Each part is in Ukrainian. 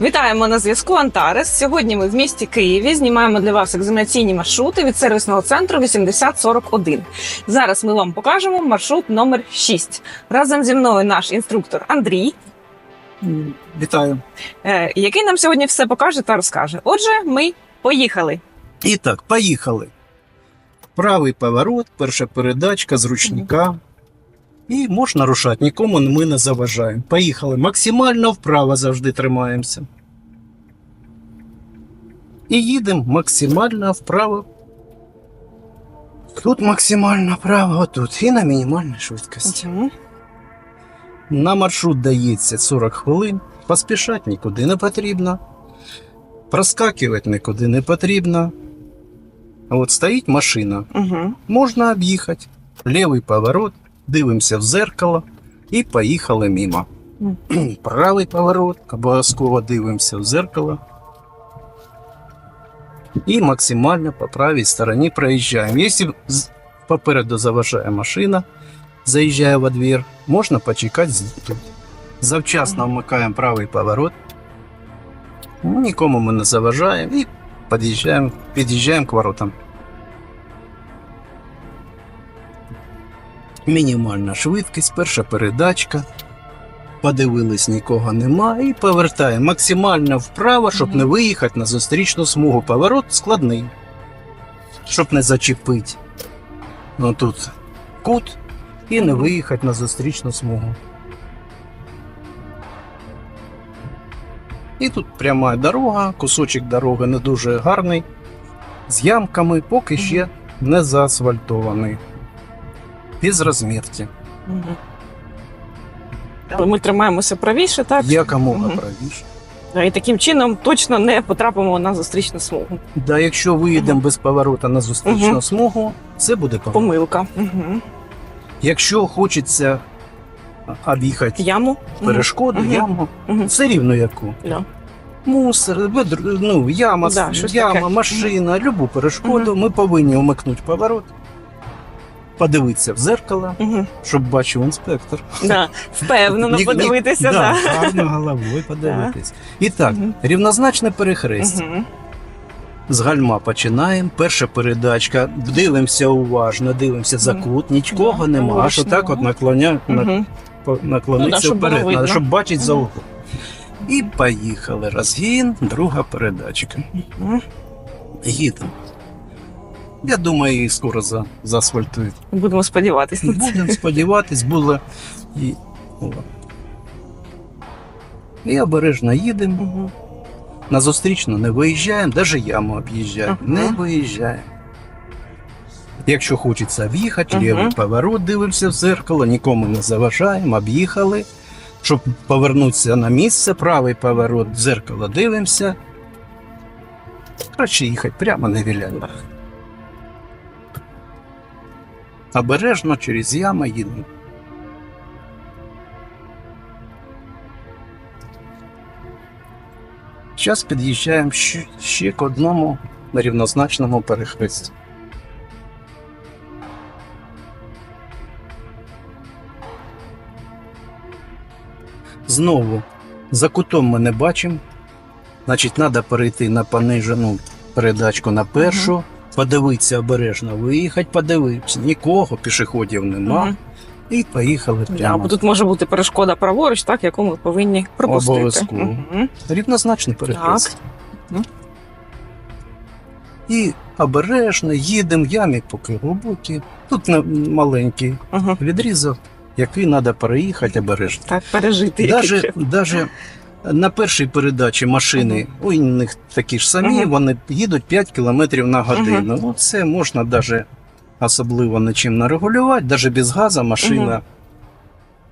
Вітаємо на зв'язку Антарес. Сьогодні ми в місті Києві знімаємо для вас екзаменаційні маршрути від сервісного центру 8041. Зараз ми вам покажемо маршрут номер 6. Разом зі мною наш інструктор Андрій, Вітаю. е, який нам сьогодні все покаже та розкаже. Отже, ми поїхали. І так, поїхали. Правий поворот, перша передачка з ручника. І можна рушати, нікому ми не заважаємо. Поїхали. Максимально вправо завжди тримаємося. І їдемо максимально вправо. Тут максимально вправо, тут і на мінімальній швидкості. Мгм. На маршрут дається 40 хвилин. Поспішати нікуди не потрібно. Проскакувати нікуди не потрібно. А от стоїть машина. Мгм. Можна об'їхати. Лівий поворот, дивимося в зеркало і поїхали мимо. Правий поворот, обов'язково дивимося в зеркало. І максимально по правій стороні проїжджаємо. Якщо попереду заважає машина, заїжджає во двір, можна почекати тут. Завчасно вмикаємо правий поворот. Нікому ми не заважаємо і під'їжджаємо, під'їжджаємо к воротам. Мінімальна швидкість, перша передачка. Подивились, нікого нема, і повертаємо максимально вправо, щоб не виїхати на зустрічну смугу. Поворот складний, щоб не зачепити. Ну тут кут і не виїхати на зустрічну смугу. І тут пряма дорога, кусочок дороги не дуже гарний, з ямками, поки ще не заасфальтований. Без розмітки. Мгм. Але ми тримаємося правіше, так? Якомога Мгм. правіше. І таким чином точно не потрапимо на зустрічну смугу. Да, якщо виїдемо Мгм. без поворота на зустрічну Мгм. смугу, це буде поворот. Помилка. Угу. Якщо хочеться об'їхати Яму. перешкоду, Мгм. яму, Мгм. все рівно яку. Да. Мусор, ведр- ну, яма, Да, яма таке. машина, любу перешкоду, ми повинні вмикнути поворот, подивитися в зеркало, Угу. щоб бачив інспектор. Да. Впевнено подивитися. да, Да. гарно головою подивитись. І так, Мгм. рівнозначне перехрестя. Угу. З гальма починаємо. Перша передачка. Дивимося уважно, дивимося за кут, нічого Да, нема. Аж отак от наклоня, на, Угу. по- наклонитися Ну да, вперед, надо, щоб бачити за Мгм. І поїхали. Розгін, друга передачка. Їдемо. Я думаю, її скоро за, заасфальтують. Будемо сподіватися. на. Будемо сподіватись, було і. о. І обережно їдемо. Мгм. На зустрічну не виїжджаємо, навіть яму об'їжджаємо. Ага. Не виїжджаємо. Якщо хочеться об'їхати, Ага. лівий поворот, дивимося в зеркало, нікому не заважаємо, об'їхали. Щоб повернутися на місце, правий поворот, в зеркало дивимося. Краще їхати прямо не віляємо. Обережно через ями їдемо. Зараз під'їжджаємо ще, ще к одному рівнозначному перехресті. Знову за кутом ми не бачимо. Значить, треба перейти на понижену передачку на першу, подивитися обережно, виїхати, подивитися. Нікого, пішоходів нема. Мгм. І поїхали Да, прямо. бо тут може бути перешкода праворуч, так, яку ми повинні пропустити. Обов'язково. Мгм. Рівнозначний перехрест. Мгм. І обережно їдемо, ямі поки глибокі. Тут маленький Ага. відрізок, який треба переїхати обережно. Так, пережити. Даже, даже на першій передачі машини, у них такі ж самі, вони їдуть 5 км на годину. Ну, це можна даже особливо нічим не регулювати, навіть без газу машина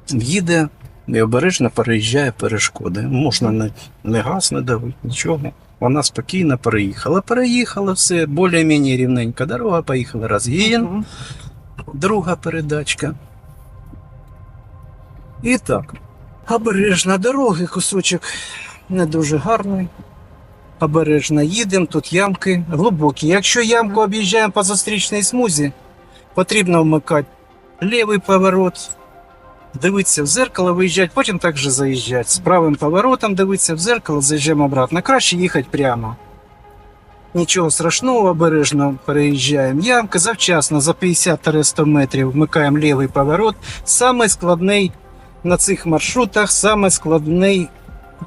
їде і обережно переїжджає перешкоди. Можна не, не газ не давити, нічого. Вона спокійно переїхала. Переїхала все, більш-менш рівненька дорога, поїхали розгін. Друга передачка. І так. Обережно дороги, кусочок не дуже гарний. Обережно їдемо, тут ямки глибокі. Якщо ямку об'їжджаємо по зустрічній смузі, потрібно вмикати лівий поворот, дивитися в зеркало, виїжджати, потім так же заїжджати. З правим поворотом дивитися в зеркало, заїжджаємо обратно. Краще їхати прямо. Нічого страшного, обережно переїжджаємо. Ямка завчасно за 50-100 метрів вмикаємо лівий поворот. Саме складний на цих маршрутах, саме складний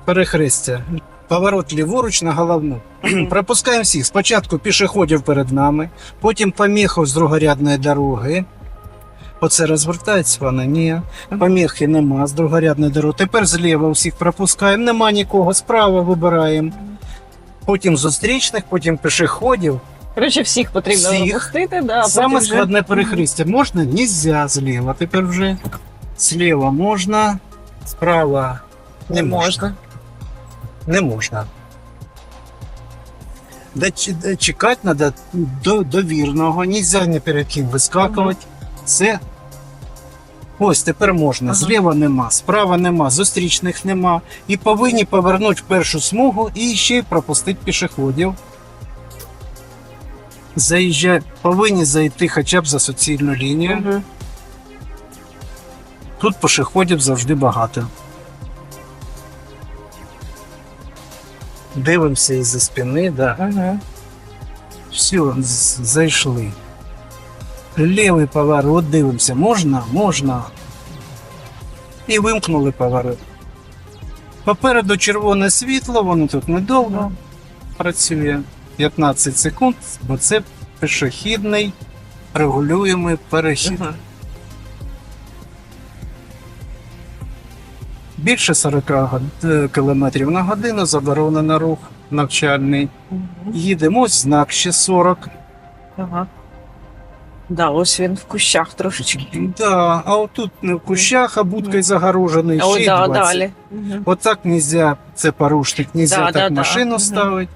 перехрестя. Поворот ліворуч на головну. Пропускаємо всіх. Спочатку пішоходів перед нами, потім поміху з другорядної дороги. Оце розвертається вона? Ні. Поміхи нема з другорядної дороги. Тепер зліва всіх пропускаємо, нема нікого, справа вибираємо. Потім зустрічних, потім пішоходів. Коротше, всіх потрібно Всіх. запустити, да, Саме складне перехрестя. Можна? Нельзя зліва. Тепер вже зліва можна, справа не можна. Не можна. Ч- де чекати треба до, до вірного, нельзя ні перед ким вискакувати. Це ось тепер можна. Ага. Зліва нема, справа нема, зустрічних нема. І повинні повернути в першу смугу і ще й пропустити пішоходів. Заїжджають, повинні зайти хоча б за суцільну лінію. Мгм. Тут пішоходів завжди багато. Дивимося із-за спини, да. Мгм. Все, зайшли. Лівий поворот, дивимося. Можна? Можна. І вимкнули поворот. Попереду червоне світло, воно тут недовго працює. 15 секунд, бо це пішохідний регулюємий перехід. Мгм. Більше 40 км на годину заборонено рух навчальний. Їдемо, знак ще 40. Ага. Да, ось він в кущах трошечки. Да, а отут не в кущах, а будкою загорожений. Ще да, 20. далі. Мгм. Отак нельзя, це порушник, нельзя Да, так да, да. машину Мгм. ставити,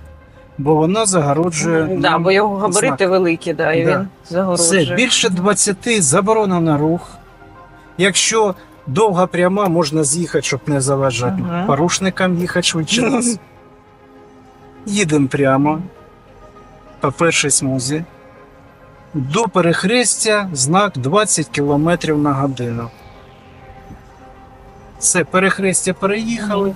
бо вона загороджує. Да, нам бо його габарити знак. великі, да, і Да. він загороджує. Все, більше 20 заборонено рух. Якщо довга пряма, можна з'їхати, щоб не заважати. Ага. Порушникам їхати швидше нас. Їдемо прямо по першій смузі. До перехрестя знак 20 км на годину. Все, перехрестя переїхали.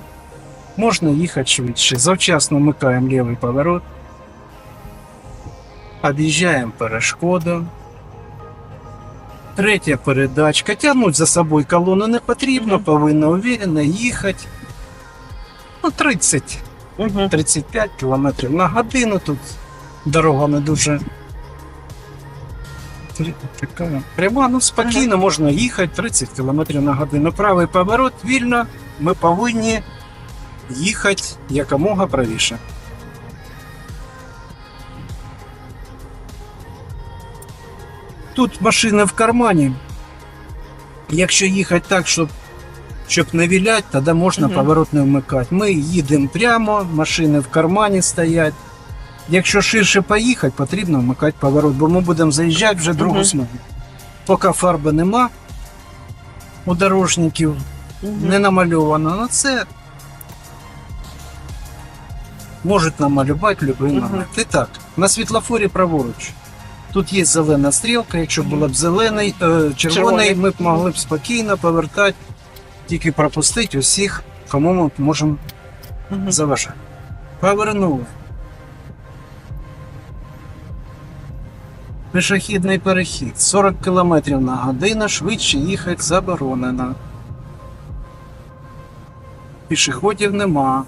Можна їхати швидше. Завчасно вмикаємо лівий поворот. Об'їжджаємо перешкоду. Третя передачка. Тягнуть за собою колону не потрібно, Мгм. повинно уверенно їхати. Ну, 30 Мгм. 35 км на годину. Тут дорога не дуже така пряма, ну спокійно можна їхати 30 км на годину. Правий поворот вільно. Ми повинні їхати якомога правіше. Тут машина в кармані. Якщо їхати так, щоб, щоб не вілять, тоді можна Мгм. поворот не вмикати. Ми їдемо прямо, машини в кармані стоять. Якщо ширше поїхати, потрібно вмикати поворот, бо ми будемо заїжджати вже другу Мгм. смугу. Поки фарби нема у дорожників, Мгм. не намальовано, ну це можуть намалювати любий Мгм. момент. І так, на світлофорі праворуч. Тут є зелена стрілка, якщо була б зелений, е, червоний, Червоний. ми б могли б спокійно повертати, тільки пропустити усіх, кому ми можемо заважати. Повернули. Пішохідний перехід 40 км на годину, швидше їхати заборонено. Пішоходів нема.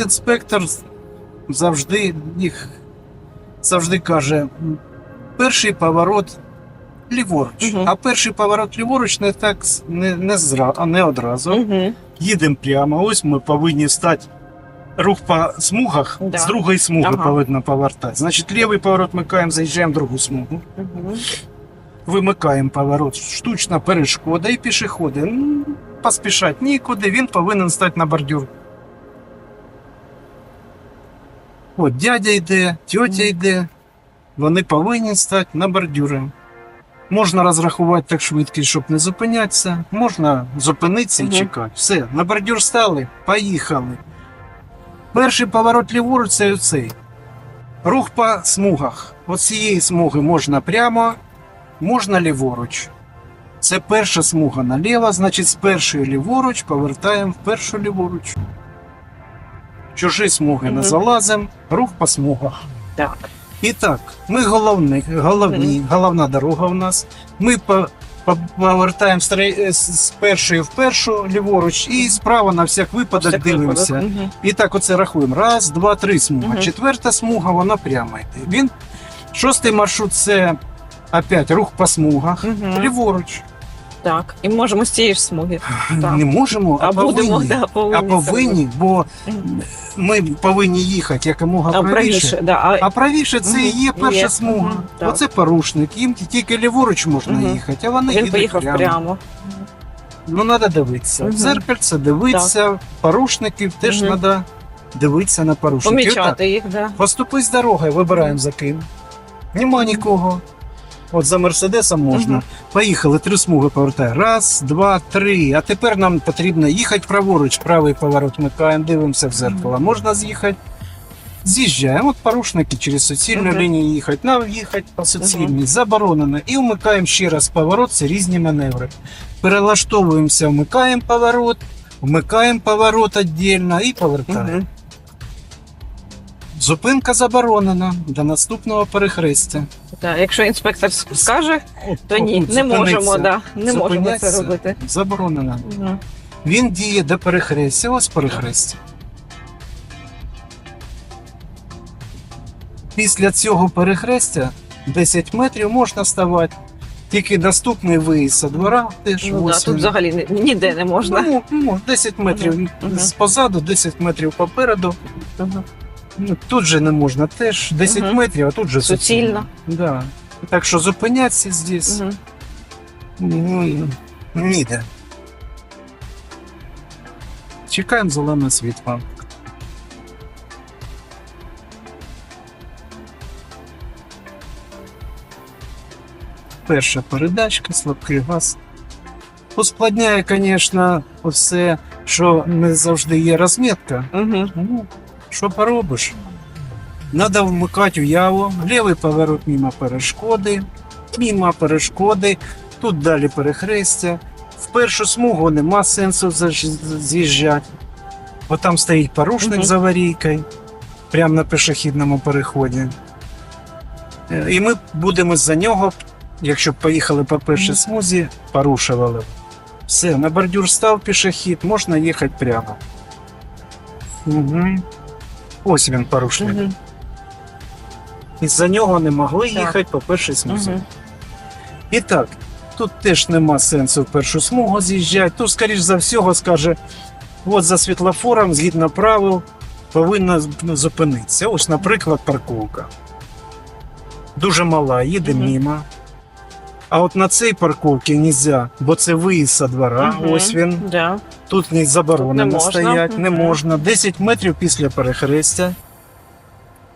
Інспектор завжди їх завжди каже: перший поворот ліворуч. Мгм. А перший поворот ліворуч не так не, не, зра, а не одразу. Мгм. Їдемо прямо. Ось ми повинні стати рух по смугах, Да. з другої смуги Ага. повинно повертати. Значить, лівий поворот вмикаємо, заїжджаємо в другу смугу. Мгм. Вимикаємо поворот, штучна перешкода і пішоходи. Поспішати нікуди, він повинен стати на бордюр. От дядя йде, тьотя йде. Вони повинні стати на бордюри. Можна розрахувати так швидкість, щоб не зупинятися. Можна зупинитися і чекати. Все, на бордюр стали, поїхали. Перший поворот ліворуч це оцей. Рух по смугах. От цієї смуги можна прямо, можна ліворуч. Це перша смуга наліво, значить з першої ліворуч повертаємо в першу ліворуч. Чужі смуги не залазимо, рух по смугах. Так. І так, ми головні, головні, головна дорога у нас. Ми по, по- повертаємо з, першої в першу ліворуч і справа на всяк випадок Всяк дивимося. випадок. І так оце рахуємо. Раз, два, три смуга. Мгм. Четверта смуга, вона прямо йде. Він шостий маршрут це опять рух по смугах. Мгм. Ліворуч. Так. І можемо з цієї ж смуги. Так. Не можемо, а, А будемо, повинні. да, повинні. а повинні, бо ми повинні їхати якомога А правіше. правіше, да. А, А правіше це і є перша є. смуга. Так. Оце порушник. Їм тільки ліворуч можна Мгм. їхати, а вони він їдуть поїхав прямо. прямо. Ну треба дивитися. Мгм. В зеркальце дивитися, порушників теж Мгм. треба дивитися на порушників. Помічати їх, да. Поступи з дорогою, вибираємо за ким. Нема нікого. От за Мерседесом можна. Мгм. Поїхали, три смуги повертає. Раз, два, три. А тепер нам потрібно їхати праворуч, правий поворот вмикаємо, дивимося в зеркало. Можна з'їхати. З'їжджаємо. От порушники через суцільну Мгм. лінію їхати, нам їхати по суцільній, заборонено. І вмикаємо ще раз поворот, це різні маневри. Перелаштовуємося, вмикаємо поворот, вмикаємо поворот віддільно і повертаємо. Мгм. Зупинка заборонена до наступного перехрестя. Так, Якщо інспектор скаже, то ні, не можемо, да. не можемо це робити. Заборонено. Мгм. Він діє до перехрестя. Ось перехрестя. Після цього перехрестя 10 метрів можна ставати. Тільки наступний виїзд со двора теж Ну, да, тут взагалі ніде не можна. Ну, ну, 10 метрів Мгм. позаду, 10 метрів попереду. Мгм. Ну, тут же не можна теж 10 Мгм. метрів, а тут же Суцільно. Да. Так що зупинятися здесь Мгм. ну, ніде. Чекаємо зелене світло. Перша передачка, слабкий газ. Ускладняє, звісно, все, що не завжди є розмітка. Мгм. Ну, що поробиш? Надо вмикати уяву, лівий поворот мимо перешкоди, мимо перешкоди, тут далі перехрестя. В першу смугу нема сенсу з'їжджати, бо там стоїть порушник Мгм. з аварійкою, прямо на пішохідному переході. Е, І ми будемо за нього, якщо б поїхали по першій смузі, порушували. Все, на бордюр став пішохід, можна їхати прямо. Угу. Ось він порушник. Мгм. Із-за нього не могли Так. їхати по першій смузі. Мгм. І так, тут теж нема сенсу в першу смугу з'їжджати. Тут, скоріш за всього, скаже, от за світлофором, згідно правил, повинна зупинитися. Ось, наприклад, парковка. Дуже мала, їде Мгм. мимо. А от на цій парковці нельзя, бо це виїзд со двора. Мгм. Ось він. Да. Тут не заборонено Тут не можна. стоять, не можна. 10 метрів після перехрестя.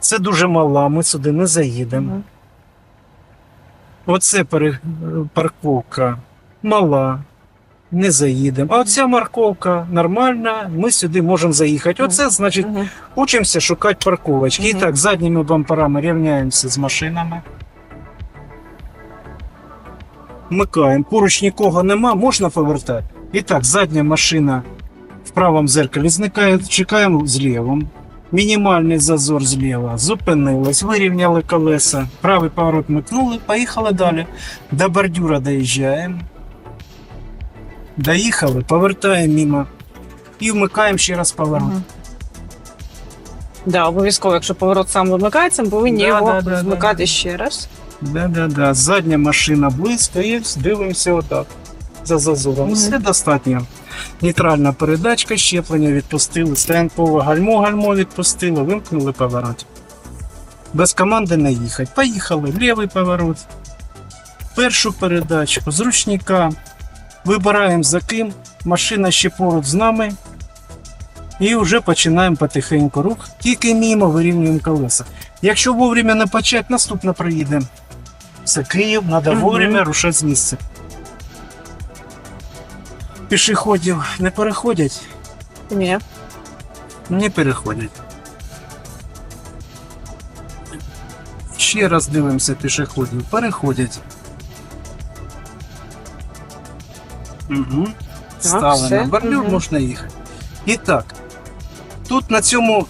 Це дуже мала, ми сюди не заїдемо. Мгм. Оце парковка мала, не заїдемо. А оця парковка нормальна, ми сюди можемо заїхати. Оце значить, учимося шукати парковочки. І так, задніми бамперами рівняємося з машинами. Вмикаємо. Поруч нікого нема, можна повертати. І так, задня машина в правому зеркалі зникає, чекаємо з лівим. Мінімальний зазор зліва. Зупинились, вирівняли колеса. Правий поворот микнули, поїхали далі. До бордюра доїжджаємо. Доїхали, повертаємо мимо. І вмикаємо ще раз поворот. Мгм. Да, обов'язково, якщо поворот сам вимикається, ми повинні Да, його да, да, вмикати да. ще раз. Да-да-да. Задня машина близько і дивимося отак. За зазором. Все достатньо. Нейтральна передачка, щеплення відпустили, стренпове гальмо, гальмо відпустили, вимкнули поворот. Без команди не їхати. Поїхали, лівий поворот. Першу передачку з ручника. Вибираємо за ким. Машина ще поруч з нами. І вже починаємо потихеньку рух. Тільки мимо вирівнюємо колеса. Якщо вовремя не почати, наступно приїде. Це Київ, треба вовремя рушати з місця. Пішоходів не переходять? Ні. Не переходять. Ще раз дивимося пішоходів. Переходять. Угу. Ставлено. Бордюр можна їхати. І так, Тут на цьому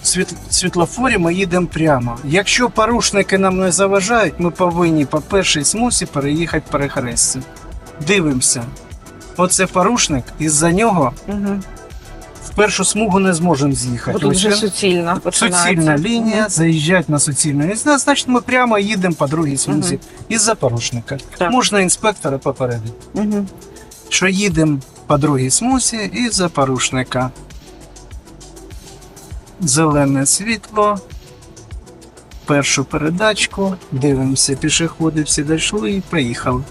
світлофорі ми їдемо прямо. Якщо порушники нам не заважають, ми повинні по першій смузі переїхати перехрестя. Дивимося. Оце порушник, із-за нього Угу. в першу смугу не зможемо з'їхати. Тут вже суцільна починається. Суцільна лінія, заїжджають на суцільну лінію. Значить, ми прямо їдемо по другій смузі із-за порушника. Так. Можна інспектора попередити, Угу. що їдемо по другій смузі із-за порушника. Зелене світло. Першу передачку, дивимося, пішоходи всі дійшли і поїхали.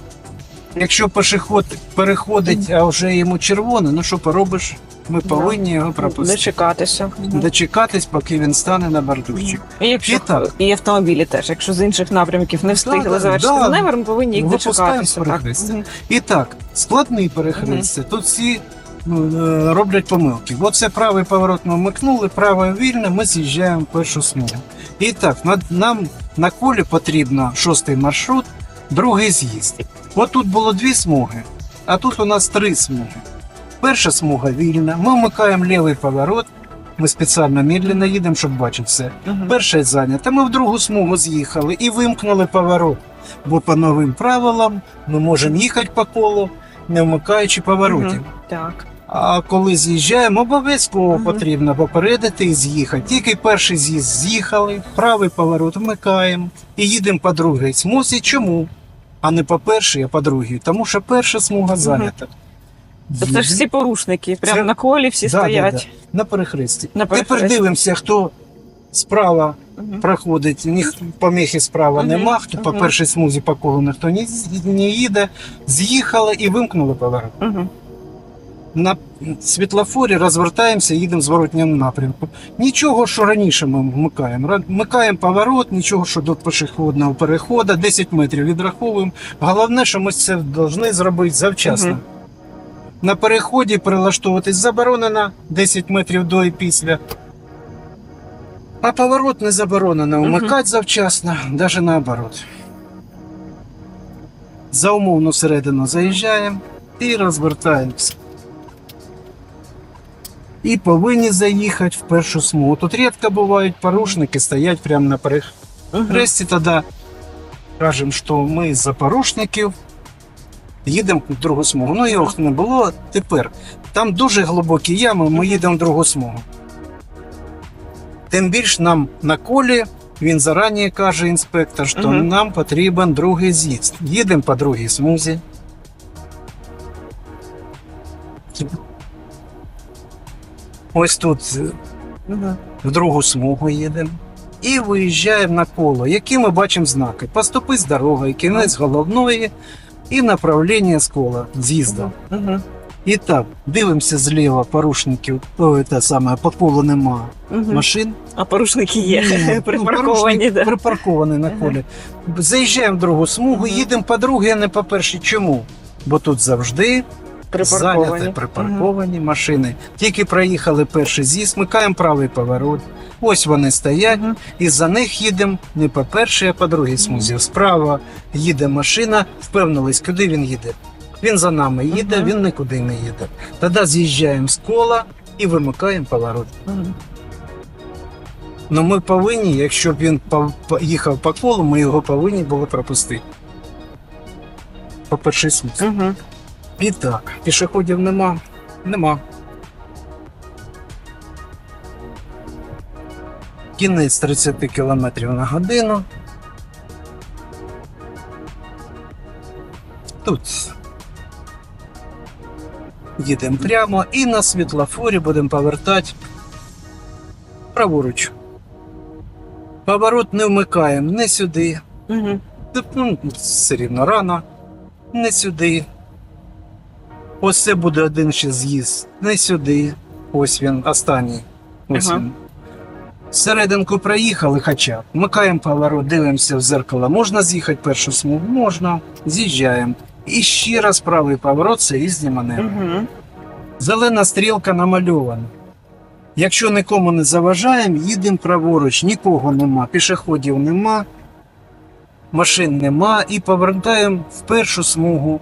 Якщо пішоход переходить, а вже йому червоне, ну що поробиш? Ми повинні його пропустити. Дочекатися. Дочекатись, поки він стане на бордюрчик. І якщо І так. і автомобілі теж, якщо з інших напрямків не встигли да, завершити да. маневр, ми повинні їх Випускаємо дочекатися. з Так. перехрестя. І так, складний перехрестя. Тут всі роблять помилки. Оце правий поворот ми вмикнули, праве вільне, ми з'їжджаємо в першу смугу. І так, нам на колі потрібно шостий маршрут, другий з'їзд. От тут було дві смуги, а тут у нас три смуги. Перша смуга вільна, ми вмикаємо лівий поворот. Ми спеціально медленно їдемо, щоб бачити все. Мгм. Перша зайнята. Ми в другу смугу з'їхали і вимкнули поворот. Бо по новим правилам ми можемо їхати по колу, не вмикаючи поворотів. Мгм. Так. А коли з'їжджаємо, обов'язково Мгм. потрібно попередити і з'їхати. Тільки перший з'їзд з'їхали, правий поворот вмикаємо і їдемо по другій смузі. Чому? А не по першій, а по другій. Тому що перша смуга зайнята. То це ж всі порушники, прямо Це- на колі всі Да, да, стоять. На перехресті. На Тепер дивимося, хто справа проходить, ні поміхи справа нема, хто по першій смузі по колу ніхто не, не їде, з'їхали і вимкнули поворот. На світлофорі розвертаємося, їдемо в зворотньому напрямку. Нічого, що раніше ми вмикаємо. Вмикаємо поворот, нічого, що до пішохідного переходу, 10 метрів відраховуємо. Головне, що ми це повинні зробити завчасно. Мгм. На переході прилаштовуватись заборонено 10 метрів до і після. А поворот не заборонено вмикати завчасно, навіть наоборот. За умовну середину заїжджаємо і розвертаємося. І повинні заїхати в першу смугу. Тут рідко бувають порушники, стоять прямо на перехресті. Тоді кажемо, що ми за порушників їдемо в другу смугу. Ну його не було. Тепер там дуже глибокі ями, ми їдемо в другу смугу. Тим більш нам на колі він зарані каже інспектор, що Мгм. нам потрібен другий з'їзд. Їдемо по другій смузі. Ось тут е, в другу смугу їдемо. І виїжджаємо на коло, які ми бачимо знаки. Поступи з дорогою, кінець головної і направлення з кола, з'їзду. Мгм. І так, дивимося зліва порушників, о, те саме, по колу нема Мгм. машин. А порушники є Ні, припарковані. порушник да. припаркований на колі. Заїжджаємо в другу смугу, їдемо по другій, а не по першій. Чому? Бо тут завжди Припарковані. зайняті припарковані машини. Тільки проїхали перший з'їзд, смикаємо правий поворот. Ось вони стоять, Мгм. і за них їдемо не по першій, а по другій смузі. Справа їде машина, впевнились, куди він їде. Він за нами їде, Мгм. він нікуди не їде. Тоді з'їжджаємо з кола і вимикаємо поворот. Мгм. Ну ми повинні, якщо б він їхав по колу, ми його повинні були пропустити. По першій смузі. Мгм. І так, пішоходів нема. Нема. Кінець 30 км на годину. Тут їдемо прямо і на світлофорі будемо повертати праворуч. Поворот не вмикаємо не сюди. Ну, все рівно рано, не сюди. Ось це буде один ще з'їзд. Не сюди. Ось він, останній. Ось Ага. він. Серединку проїхали, хоча. Вмикаємо поворот, дивимося в зеркало. Можна з'їхати першу смугу? Можна. З'їжджаємо. І ще раз правий поворот, це різні маневри. Мгм. Зелена стрілка намальована. Якщо нікому не заважаємо, їдемо праворуч, нікого нема, пішоходів нема. машин нема, і повертаємо в першу смугу.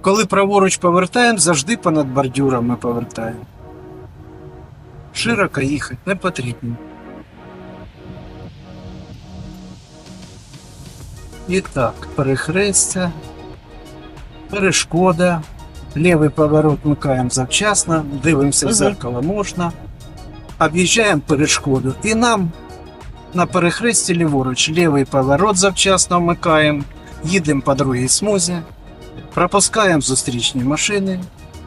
Коли праворуч повертаємо, завжди понад бордюрами повертаємо. Широко їхати не потрібно. І так, перехрестя, перешкода, лівий поворот вмикаємо завчасно, дивимося в зеркало можна, об'їжджаємо перешкоду. І нам на перехресті ліворуч лівий поворот завчасно вмикаємо, їдемо по другій смузі, пропускаємо зустрічні машини,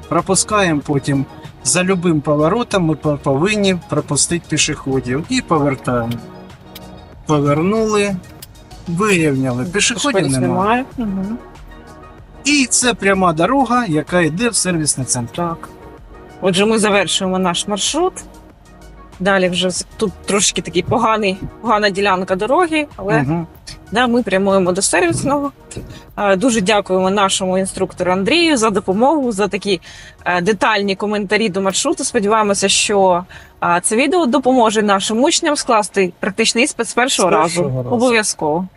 пропускаємо потім за любим поворотом ми повинні пропустити пішоходів. І повертаємо. Повернули, вирівняли, пішоходів немає. І це пряма дорога, яка йде в сервісний центр. Так. Отже, ми завершуємо наш маршрут. Далі вже тут трошки такий поганий, погана ділянка дороги, але Угу. да, ми прямуємо до сервісного. Е, Дуже дякуємо нашому інструктору Андрію за допомогу, за такі е, детальні коментарі до маршруту. Сподіваємося, що е, це відео допоможе нашим учням скласти практичний іспит з першого, З першого разу. разу. Обов'язково.